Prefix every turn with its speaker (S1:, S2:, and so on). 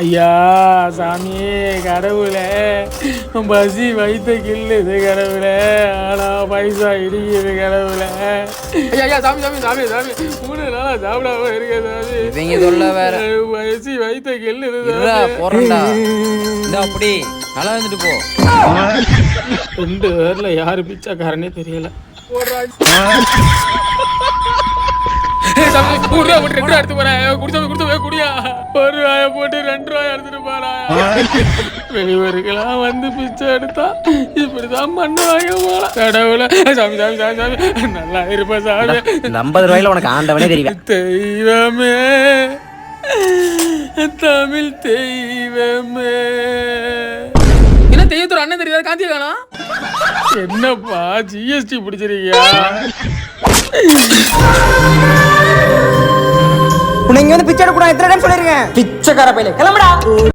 S1: ஐயா சாமியே கடவுளே பசி வைத்த கில்லுது கடவுளே. ஆனா பைசா இடிக்குது கடவுளே. ஐயா ஐயா சாமி சாமி சாமி சாமி. மூணு நாளா சாப்பிடாம இருக்க சாமி.
S2: இவங்க சொல்ல வேற.
S1: பசி வைத்த கில்லுது
S2: இந்த அப்படி. நல்லா இருந்துட்டு போ.
S1: ரெண்டு பேர்ல யாரு பிச்சைக்காரனே தெரியல. சாமி, ஒரு ரூபா போட்டு ரெண்டு ரூபா எடுத்து போறேன். குடிச்சவங்க குடியா. ஒரு ரூபாய போட்டு ரெண்டு ரூபாய் எடுத்துட்டு போறா வெளியூருக்கெல்லாம் வந்து பிச்சை எடுத்தா இப்படிதான் பண்ணுவாங்க போல கடவுள. சாமி சாமி சாமி சாமி. நல்லா இருப்ப சாமி.
S3: ஐம்பது ரூபாயில உனக்கு ஆண்டவனே தெரியல
S1: தெய்வமே. தமிழ் தெய்வமே. என்ன தெய்வத்தோட அண்ணன் தெரியாத காந்தி காணா என்னப்பா ஜிஎஸ்டி பிடிச்சிருக்கியா?
S3: உன்னை இங்க வந்து பிச்சை எடுக்கூடாது எத்தனை டைம் சொல்லிருக்கேன் பிச்சைக்கார பையில. கிளம்புடா.